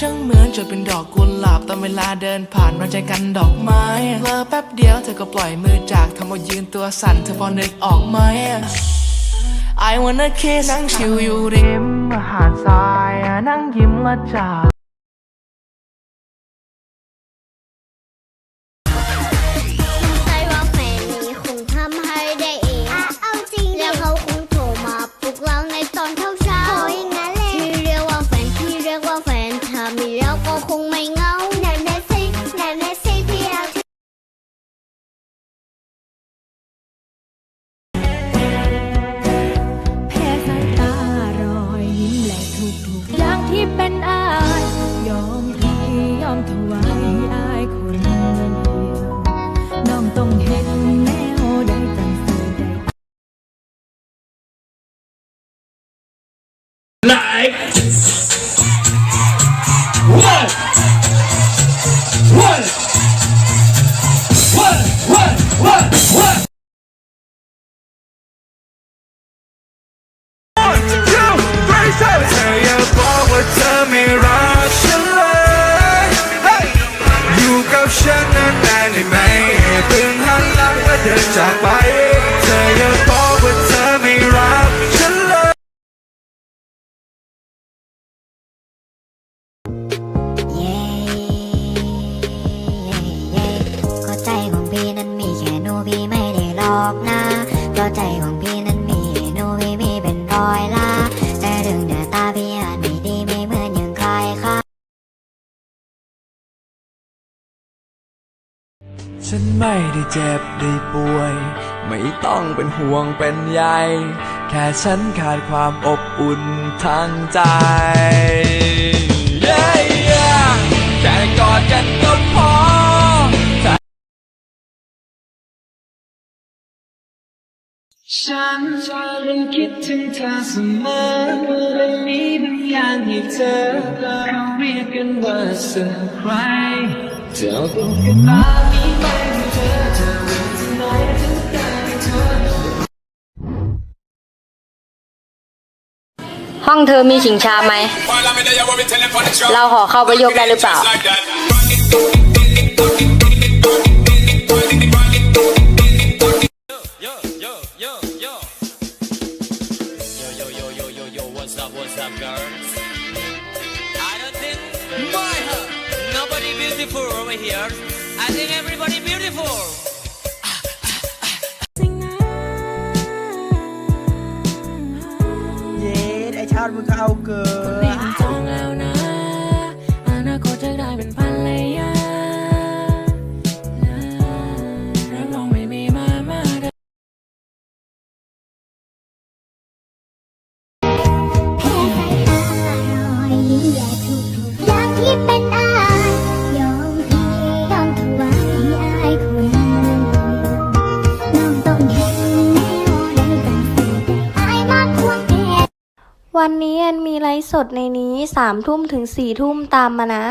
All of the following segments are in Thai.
ช่างเหมือนจะเป็นดอกกุหลาบตอนเวลาเดินผ่านมาใจกันดอกไม้เพลอแป๊บเดียวเธอก็ปล่อยมือจากทำเอายืนตัวสั่นเธอพอนึกออกไหม I wanna kiss นั่งชิวอยู่ริมหาดทรายนั่งยิ้มละจาใ Like ฉันไม่ได้เจ็บได้ป่วย ไม่ต้องเป็นห่วงเป็นใย แค่ฉันขาดความอบอุ่นทางใจ Yeah, yeah แค่กอดกันก็พอฉันยังคิดถึงเธอเสมอและมีบางอย่างให้เธอเขาเรียกกันว่าเซอร์ไพรส์ เธอต้องกันมามีไหมเธอเธอรู้ที่ไหนถึงได้เธอห้องเธอมีชิงช้าไหม เราขอเข้าไปยกได้หรือเปล่า What's up, what's up, girls? I don't think beautiful over here. I think everybody beautiful. เย้ไอช วันนี้แอนมีไลฟ์สดในนี้สามทุ่มถึงสี่ทุ่มตามมานะ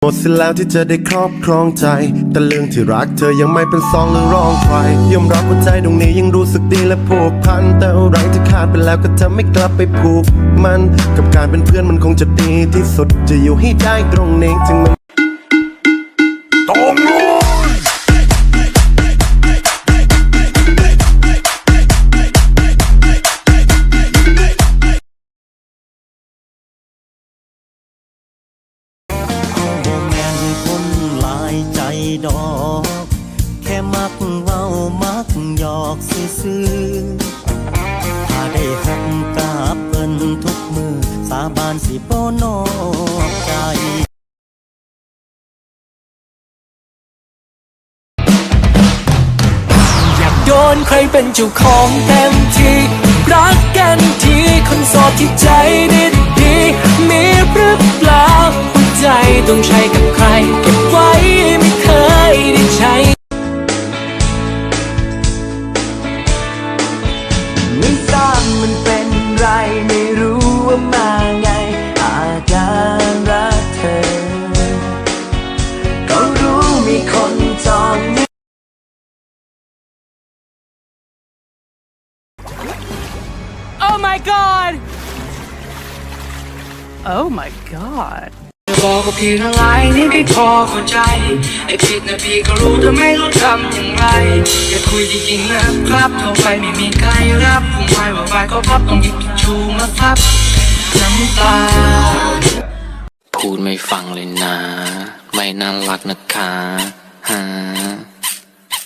หมดสิ้นแล้วที่จะได้ครอบครองใจ แต่เรื่องที่รักเธอยังไม่เป็นซองหรือรองใครยอมรับว่าใจตรงนี้ยังรู้สึกดีและผูกพัน แต่อะไรที่ขาดไปแล้วก็จะไม่กลับไปผูกมัน กับการเป็นเพื่อนมันคงจะดีที่สุด จะอยู่ให้ได้ตรงนี้ถึงมัน ดอก แค่มักเว้ามักหยอกซื่อๆถ้าได้หักกับเพิ่นทุกมือ สาบานสิบ่นอกใจอยากโดนใครเป็นเจ้าของเต็มที่ รักกันทีคนโสดที่ใจดีดีมีหรือเปล่าหัวใจต้องใช้กับใครเก็บ Oh my god บอกกับพี่ทั้งหลายนี่พี่พอเข้าใจ ไอ้ผิดนะพี่ก็รู้แต่ไม่รู้ทำอย่างไร อย่าคุยจริงๆนะครับเข้าไปไม่มีใครรับผมไม่ว่าไปก็พับต้องหยิบทิชชูมาพับน้ำตา พูดไม่ฟังเลยนะ ไม่น่ารักนะคะฮะ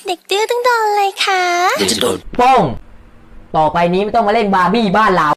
เด็กดื้อต้องโดนเลยค่ะเดี๋ยวจะโดนโป้งต่อไปนี้ไม่ต้องมาเล่นบาร์บี้บ้านเรา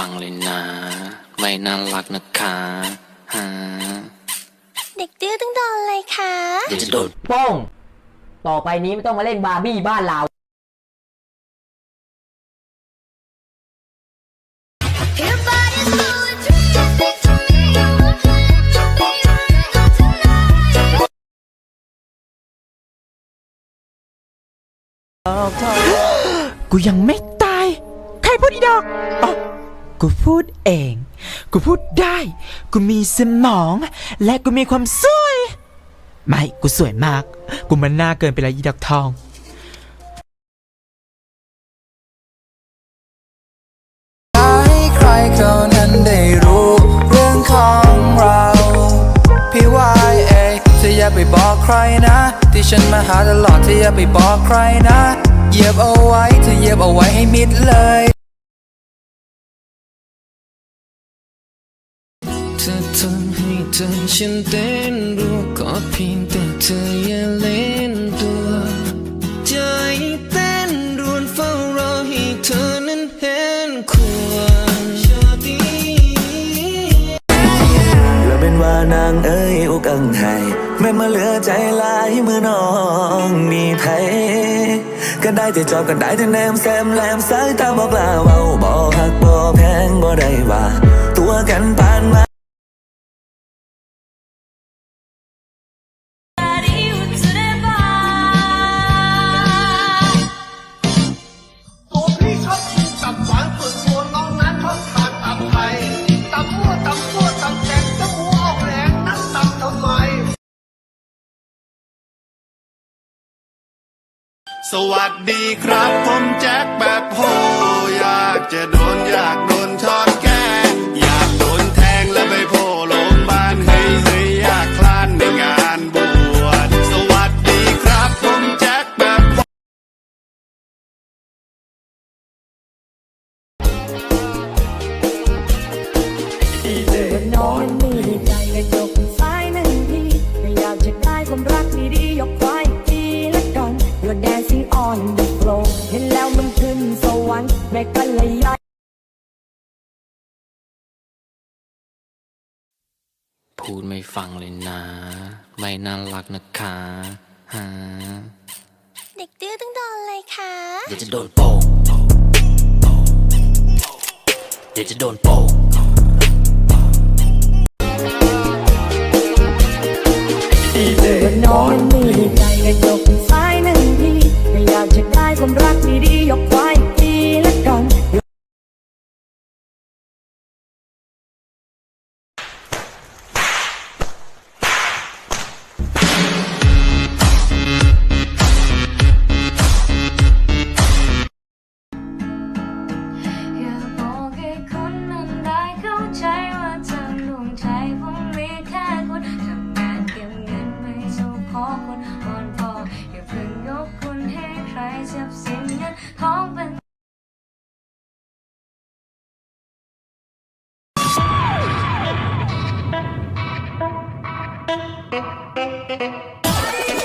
ฟังเลยนะ ไม่น่ารักนะคะฮะเด็กดื้อต้องโดนเลยค่ะเดี๋ยวจะโดนโป้งต่อไปนี้ไม่ต้องมาเล่นบาร์บี้บ้านเรากูยังไม่ตาย ใครพูดอีดอกอ๋อ กูพูดเอง กูพูดได้ กูมีสมอง และกูมีความสวย ไม่ กูสวยมาก กูมันหน้าเกินไปแล้วอีดอกทองให้ใครเขานั้นได้รู้เรื่องของเรา พี่วายเองเธออย่าไปบอกใครนะ ที่ฉันมาหาตลอดเธออย่าไปบอกใครนะ เหยียบเอาไว้เธอเหยียบเอาไว้ให้มิดเลยำให้ใจฉันเต้นรัวก็เพียงแต่เธออย่าเล่นตัว ใจเต้นรวนเฝ้ารอให้เธอนั้นเห็นควรชาดีแล้วเป็นว่านางเอ้ยอุกังไห้แม่มาเหลือใจหลายมือน้องมีไผก็ได้แต่จอบก็ได้แต่แนมแซมแลมสายตาบอกลาเว้าบ่หักบ่แพงบ่ได้ว่า ตัวกันผ่านมา สวัสดีครับ ผมแจ็คแบบโฮอยากจะโดนอยากโดนช็อตแกอยากโดนแทงและไปโผล่โรงพยาบาลเฮ้ยเฮ้ยอยากคลานในงานบวชสวัสดีครับ ผมแจ็คแบบโฮนอน พูดไม่ฟังเลยนะ ไม่น่ารักนะคะฮะเด็กดื้อต้องโดนเลยค่ะเดี๋ยวจะโดนโป้งเดี๋ยวจะโดนโป้งนอนมือใจกระจกซ้ายหนึ่งทีแต่อยากจะได้ความรักดีๆยก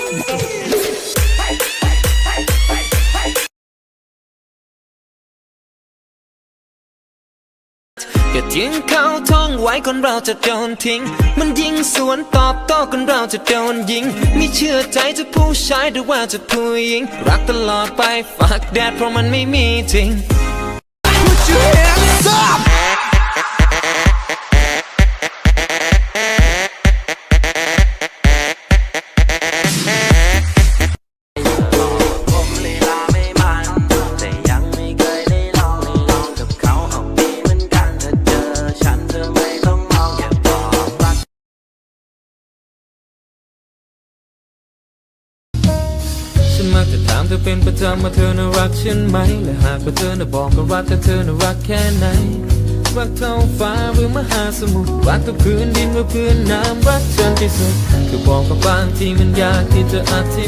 อย่าทิ้งเขาท่องไว้คนเราจะโดนทิ้ง มันยิงสวนตอบโต้คนเราจะโดนยิง ไม่เชื่อใจจะผู้ชายหรือว่าจะผู้หญิง รักตลอดไปฝากแดดเพราะมันไม่มีจริง เธอเป็นประจำว่าเธอน่ารักฉันไหม และหากว่าเธอน่ะบอกก็รักแต่เธอน่ารักแค่ไหน รักเท่าฟ้าหรือมหาสมุทร รักเท่าพื้นดินหรือพื้นน้ำ รักฉันที่สุด คือบอกกับบางทีมันยากที่จะอธิ